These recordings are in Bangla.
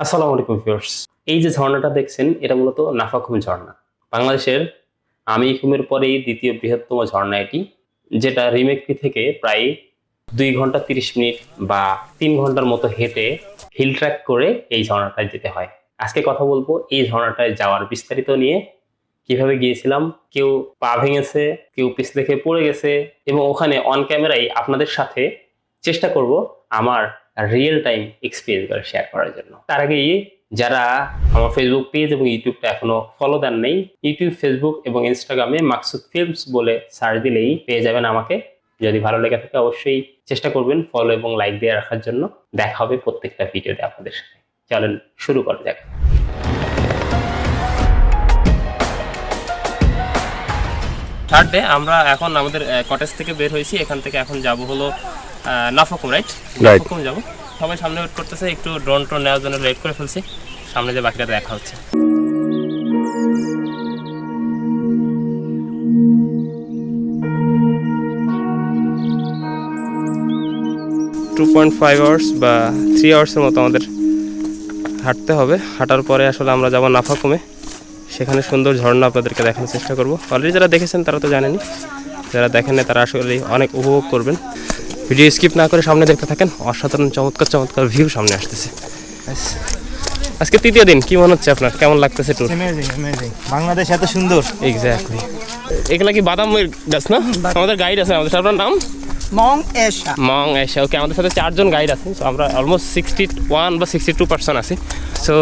আসসালামু আলাইকুম ভিউয়ার্স। এই যে ঝর্ণাটা দেখছেন, এটা মূলত নাফাখুম ঝর্ণা। বাংলাদেশের আমি আমিখুমের পরেই দ্বিতীয় বৃহত্তম ঝর্ণা এটি, যেটা রিমেকটি থেকে প্রায় দুই ঘণ্টা তিরিশ মিনিট বা তিন ঘণ্টার মতো হেঁটে হিল ট্র্যাক করে এই ঝর্ণাটায় যেতে হয়। আজকে কথা বলব এই ঝর্ণাটায় যাওয়ার বিস্তারিত নিয়ে। কীভাবে গিয়েছিলাম, কেউ পা ভেঙেছে, কেউ পিছলে খেয়ে পড়ে গেছে, এবং ওখানে অন ক্যামেরাই আপনাদের সাথে চেষ্টা করব আমার রিয়েল টাইম এক্সপিরিয়েন্স করে শেয়ার করার জন্য। তার আগেই যারা আমার ফেসবুক পেজ এবং ইউটিউবটা এখনও ফলো দেন নেই ইউটিউব ফেসবুক এবং ইনস্টাগ্রামে মাকসুদ ফিল্মস বলে সার্চ দিলেই পেয়ে যাবেন আমাকে। যদি ভালো লেগে থাকে অবশ্যই চেষ্টা করবেন ফলো এবং লাইক দিয়ে রাখার জন্য। দেখা হবে প্রত্যেকটা ভিডিওতে আপনাদের সাথে। চলেন শুরু করা যাক। থার্ড ডে আমরা এখন আমাদের কটেজ থেকে বের হয়েছি। এখান থেকে এখন যাব হলো নাফকুম রাইট Right. নাফকুম যাব। সবাই সামনে ওয়েট করতেছে একটু ড্রোন টোন নেওয়ার জন্য রেড করে ফেলছি। সামনে যে বাকিটা দেখা হচ্ছে। টু পয়েন্ট ফাইভ আওয়ার্স বা থ্রি আওয়ার্সের মতো আমাদের হাঁটতে হবে। হাঁটার পরে আসলে আমরা যাব নাফাকুমে সেখানে সুন্দর ঝর্ণা আপনাদেরকে দেখানোর চেষ্টা করব। অলরেডি যারা দেখেছেন তারা তো জানেনি যারা দেখেন তারা আসলে অনেক উপভোগ করবেন। ভিডিও স্কিপ না করে সামনে দেখতে থাকেন। অসাধারণ চমৎকার চমৎকার ভিউ সামনে আসতেছে। আজকে তৃতীয় দিন কি মনে হচ্ছে আপনার? কেমন লাগতেছে ট্যুর অ্যামেজিং অ্যামেজিং বাংলাদেশ এত সুন্দর। এক্স্যাক্টলি এগুলা কি বাদামের গাছ না? আমাদের গাইড আছে আমাদের আপনার নাম? মং এশা। মং এসে ওকে আমাদের সাথে চারজন গাইড আছে। সো আমরা অলমোস্ট সিক্সটি ওয়ান বা সিক্সটি টু পার্সেন্ট আছি। সো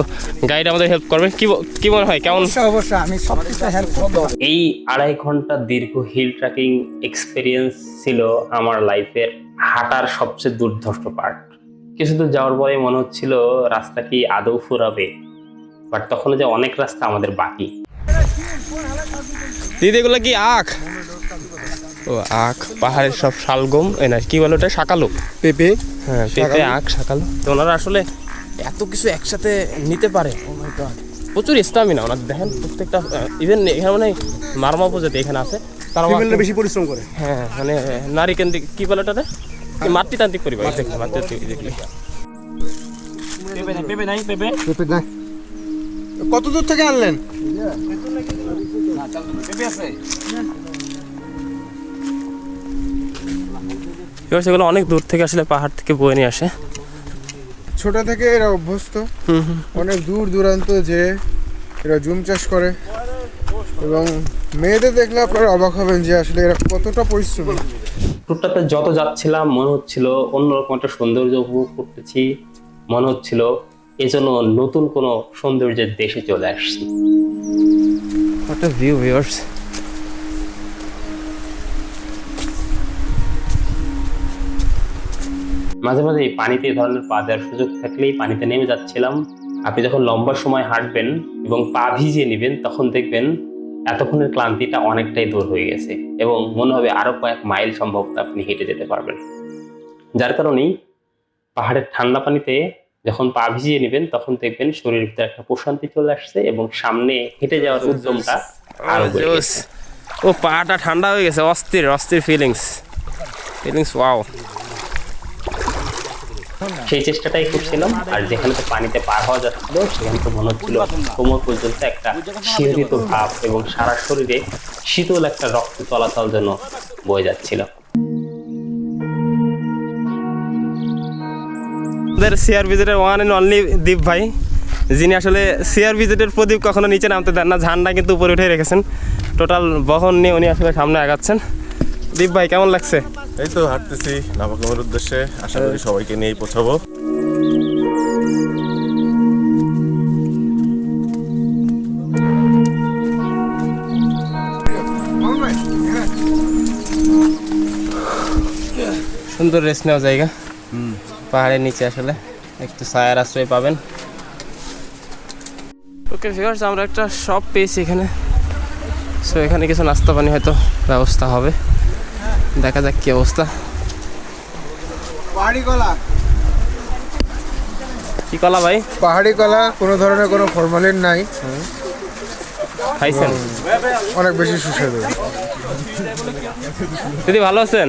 গাইড আমাদের হেল্প করবে। কি কি মনে হয়? কেমন? অবশ্যই আমি সব কিছু হেল্প করব। এই আড়াই ঘণ্টা দীর্ঘ হিল ট্রেকিং এক্সপিরিয়েন্স ছিল আমার লাইফের হাঁটার সবচেয়ে দুর্ধর্ষ পার্ট যাওয়ার পরে মনে হচ্ছিল রাস্তা কি আদৌ ফুরাবে বাট তখন যে অনেক রাস্তা আমাদের বাকি। দিদি এগুলো কি আখ? ও আখ পাহাড়ের সব শালগম এই না কি বলো ওটা? শাকালো পেঁপে। হ্যাঁ পেঁপে আখ শাকালো তো ওনারা আসলে এত কিছু একসাথে নিতে পারে? Oh. প্রচুর স্টামিনা ওনার দেখেন প্রত্যেকটা ইভেন এখানে মানে মারমা উপজাতি এখানে আছে তারা বেশি পরিশ্রম করে। হ্যাঁ মানে নারী কেন্দ্রিক কি বলে ওটাতে মাতৃতান্ত্রিক পরিবার দেখলে মাতৃতান্ত্রিক দেখলে পেঁপে নাই পেঁপে পেঁপে? পেঁপে নাই। কত দূর থেকে আনলেন? এবার সেগুলো অনেক দূর থেকে আসলে পাহাড় থেকে বয়ে নিয়ে আসে। ছোট থেকে এরা অভ্যস্ত। অনেক দূর দূরান্ত যে এরা জুম চাষ করে। এবং মেয়েদের দেখলে আপনারা অবাক হবেন যে আসলে এরা কতটা পরিশ্রমী। ট্যুরটাতে যত যাচ্ছিলাম মনে হচ্ছিল অন্যরকম একটা সৌন্দর্য উপভোগ করতেছি। মনে হচ্ছিল এজন্য নতুন কোনো সৌন্দর্যের দেশে চলে আসছি। একটা ভিউ ভিউয়ার্স মাঝে মাঝে এই পানিতে এই ধরনের পা দেওয়ার সুযোগ থাকলেই পানিতে নেমে যাচ্ছিলাম। আপনি যখন লম্বা সময় হাঁটবেন এবং পা ভিজিয়ে নেবেন তখন দেখবেন এতক্ষণের ক্লান্তিটা অনেকটাই দূর হয়ে গেছে এবং মনে হবে আরও কয়েক মাইল সম্ভবত আপনি হেঁটে যেতে পারবেন। যার কারণেই পাহাড়ের ঠান্ডা পানিতে যখন পা ভিজিয়ে নেবেন তখন দেখবেন শরীরের ভিতরে একটা প্রশান্তি চলে আসছে এবং সামনে হেঁটে যাওয়ার উদ্যমটা আরও বেড়ে গেছে। ও পাটা ঠান্ডা হয়ে গেছে অস্থির অস্থির ফিলিংস ফিলিংস ওয়াও সেই চেষ্টাটাই করছিলাম। আর যেখানে তো পানিতে পার হওয়া যাচ্ছিল সেখানে তো মনে হচ্ছিল কোমর পর্যন্ত একটা শিহরিত ভাব এবং সারা শরীরে শীতল একটা রক্ত চলাচল যেন বয়ে যাচ্ছিল। আমাদের সিআর ভিজিটের ওয়ান অ্যান্ড অনলি দীপ ভাই যিনি আসলে সিআর ভিজিটের প্রদীপ কখনো নিচে নামতে দেন না ঝান্ডা কিন্তু উপরে উঠে রেখেছেন। টোটাল বহন নিয়ে উনি আসলে সামনে আগাচ্ছেন। দীপ ভাই কেমন লাগছে? এই তো হাঁটতেছি নাভাকামের উদ্দেশ্যে আশা করি সবাইকে নিয়েই পৌঁছাবো। সুন্দর রেস্ট নেওয়া জায়গা। পাহাড়ের নিচে আসলে। একটু ছায়ার আশ্রয় পাবেন। ওকে ভিউয়ার্স আমরা একটা শপ পেয়েছি এখানে। সো এখানে কিছু নাস্তা পানি হয়তো ব্যবস্থা হবে। দেখা যাক কি অবস্থা। পাহাড়ি কলা। কি কলা ভাই? পাহাড়ি কলা কোনো ধরনের কোনো ফরমালিন নাই। খাইছেন? অনেক বেশি সুস্বাদু। দিদি ভালো আছেন?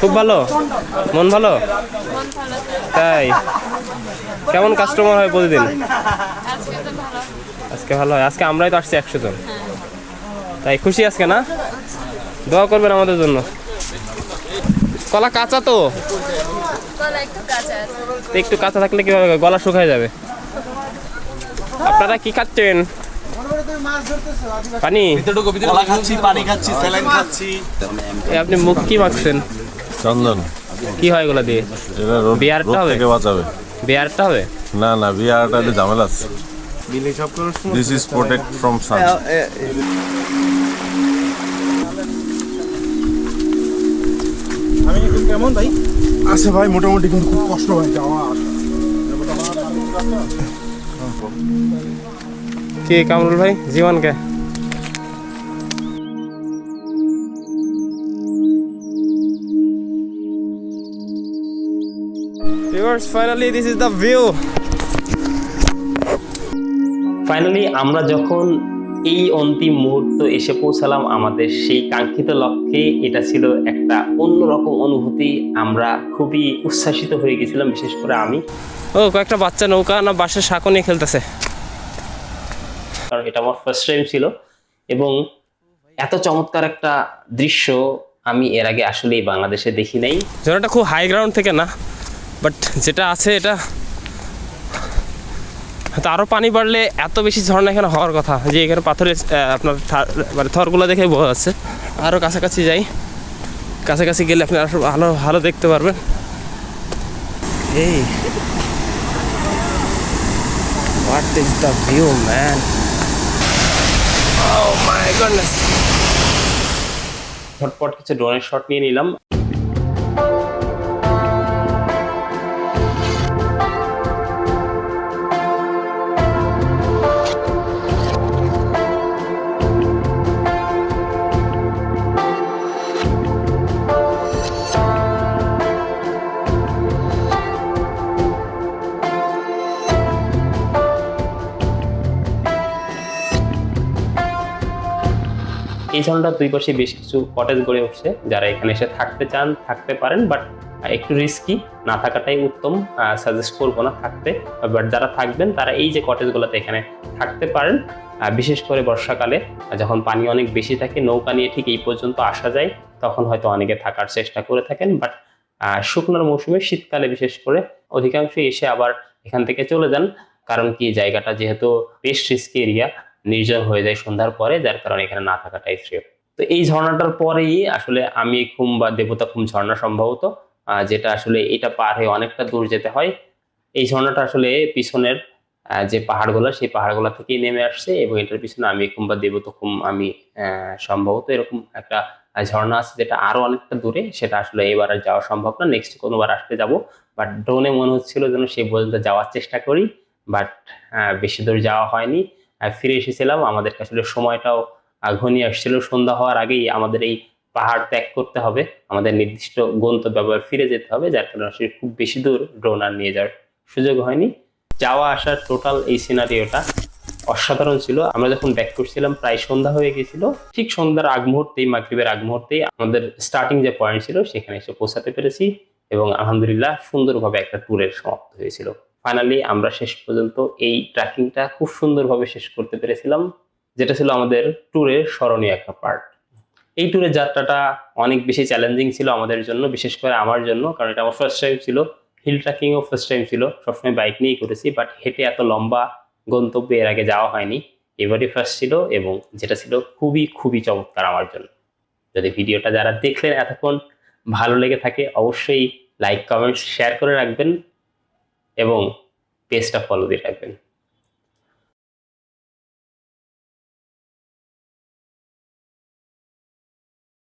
খুব ভালো? মন ভালো? তাই। কেমন কাস্টমার হয় প্রতিদিন? আজকে ভালো। আজকে ভালো হয়। আজকে আমরাই তো আসছি একশো জন। তাই খুশি আজকে না? দোয়া করবেন আমাদের জন্য। কলা কাঁচা তো? কলা একটু কাঁচা আছে। তো একটু কাঁচা থাকলে কীভাবে হবে? গলা শুকায় যাবে। আপনারা কি খাচ্ছেন? পানি? কলা খাচ্ছি পানি খাচ্ছি স্যালাইন খাচ্ছি। আপনি মুখ কি মাখছেন? চন্দন। কি হয় এগুলো দিয়ে? বিয়ারটা হবে? বাঁচাবে। বেয়ারটা হবে? না না বিয়ারটা একটু ঝামেলা আছে। This is protect from sun আছে ভাই মোটামুটি কিন্তু খুব কষ্ট ভাই যাওয়া কে কামরুল ভাই? জীবন কে? Finally this is the view. Finally আমরা যখন এই অন্তিম মুহূর্ত এসে পৌঁছালাম আমাদের সেই কাঙ্ক্ষিত লক্ষ্যে। এটা ছিল একটা অন্যরকম অনুভূতি। আমরা খুবই উচ্ছ্বাসিত হয়ে গেছিলাম বিশেষ করে আমি। ও কয়েকটা বাচ্চা নৌকা না বাসের সাঁকো নিয়ে খেলতেছে। কারণ এটা আমার ফার্স্ট টাইম ছিল। এবং এত চমৎকার একটা দৃশ্য আমি এর আগে আসলে বাংলাদেশে দেখি নাই। ঝর্ণাটা খুব হাই গ্রাউন্ড থেকে না বাট যেটা আছে এটা হয়তো আরও পানি বাড়লে এত বেশি ঝর্ণা এখানে হওয়ার কথা যে এখানে পাথরের আপনার মানে থরগুলো দেখে বোঝা যাচ্ছে। আরও কাছাকাছি যাই। কাছাকাছি গেলে আপনি আরও ভালো ভালো দেখতে পারবেন। এই। What is the view man ও ঝটপট কিছু ড্রোনের শট নিয়ে নিলাম। এই ঝর্ণার দুই পাশে বেশ কিছু কটেজ গড়ে উঠছে। যারা এখানে এসে থাকতে চান, থাকতে পারেন বাট একটু রিস্কি না থাকাটাই উত্তম সাজেস্ট করব না থাকতে। বাট যারা থাকবেন, তারা এই যে কটেজগুলোতে এখানে থাকতে পারেন। বিশেষ করে বর্ষাকালে যখন পানি অনেক বেশি থাকে, নৌকা নিয়ে ঠিক এই পর্যন্ত আসা যায়, তখন হয়তো অনেকে থাকার চেষ্টা করে থাকেন। বাট শুকনোর মৌসুমে শীতকালে বিশেষ করে অধিকাংশই এসে আবার এখান থেকে চলে যান। কারণ কি, জায়গাটা যেহেতু বেশ রিস্কি এরিয়া নির্জন হয়ে যায় সন্ধ্যার পরে, যার কারণে এখানে না থাকাটাই শ্রেয়। তো এই ঝর্ণাটার পরেই আসলে আমি খুম বা দেবতা খুম ঝর্ণা সম্ভবত যেটা আসলে এটা পার হয়ে অনেকটা দূর যেতে হয়। এই ঝর্ণাটা আসলে পিছনের যে পাহাড়গুলো, সেই পাহাড়গুলো থেকেই নেমে আসছে এবং এটার পিছনে আমি খুম বা দেবতা খুম আমি সম্ভবত এরকম একটা ঝর্ণা আছে যেটা আরও অনেকটা দূরে, সেটা আসলে এবার আর যাওয়া সম্ভব না। নেক্সট কোনোবার আসতে যাব। বাট ড্রোনে মনে হচ্ছিল যেন সেই পর্যন্ত যাওয়ার চেষ্টা করি। বাট বেশি দূর যাওয়া হয়নি। ফিরে এসেছিলাম। আমাদের আসলে সময়টাও ঘনিয়ে আসছিল। সন্ধ্যা হওয়ার আগেই আমাদের এই পাহাড় ত্যাগ করতে হবে। আমাদের নির্দিষ্ট গন্তব্য আবার ফিরে যেতে হবে, যার কারণে আসলে খুব বেশি দূর ড্রোন আর নিয়ে যাওয়ার সুযোগ হয়নি। যাওয়া আসার টোটাল এই সিনারিওটা অসাধারণ ছিল। আমরা যখন ব্যাক করছিলাম, প্রায় সন্ধ্যা হয়ে গেছিল। ঠিক সন্ধ্যার আগ মুহূর্তেই, মাগরিবের আগ মুহূর্তেই আমাদের স্টার্টিং যে পয়েন্ট ছিল, সেখানে এসে পৌঁছাতে পেরেছি এবং আলহামদুলিল্লাহ সুন্দরভাবে একটা ট্যুরের সমাপ্ত হয়েছিল। ফাইনালি আমরা শেষ পর্যন্ত এই ট্রেকিংটা খুব সুন্দরভাবে শেষ করতে পেরেছিলাম, যেটা ছিল আমাদের ট্যুরের স্মরণীয় একটা পার্ট এই ট্যুরের যাত্রাটা অনেক বেশি চ্যালেঞ্জিং ছিল আমাদের জন্য, বিশেষ করে আমার জন্য, কারণ এটা আমার ফার্স্ট টাইম ছিল। হিল ট্রেকিংও ফার্স্ট টাইম ছিল। সবসময় বাইক নিয়েই করেছি বাট হেঁটে এত লম্বা গন্তব্যে এর আগে যাওয়া হয়নি। এবারই ফার্স্ট ছিল এবং যেটা ছিল খুবই খুবই চমৎকার আমার জন্য। যদি ভিডিওটা যারা দেখলেন এতক্ষণ ভালো লেগে থাকে, অবশ্যই লাইক কমেন্টস শেয়ার করে রাখবেন। এবং পেজটা ফলো দিয়ে রাখবেন।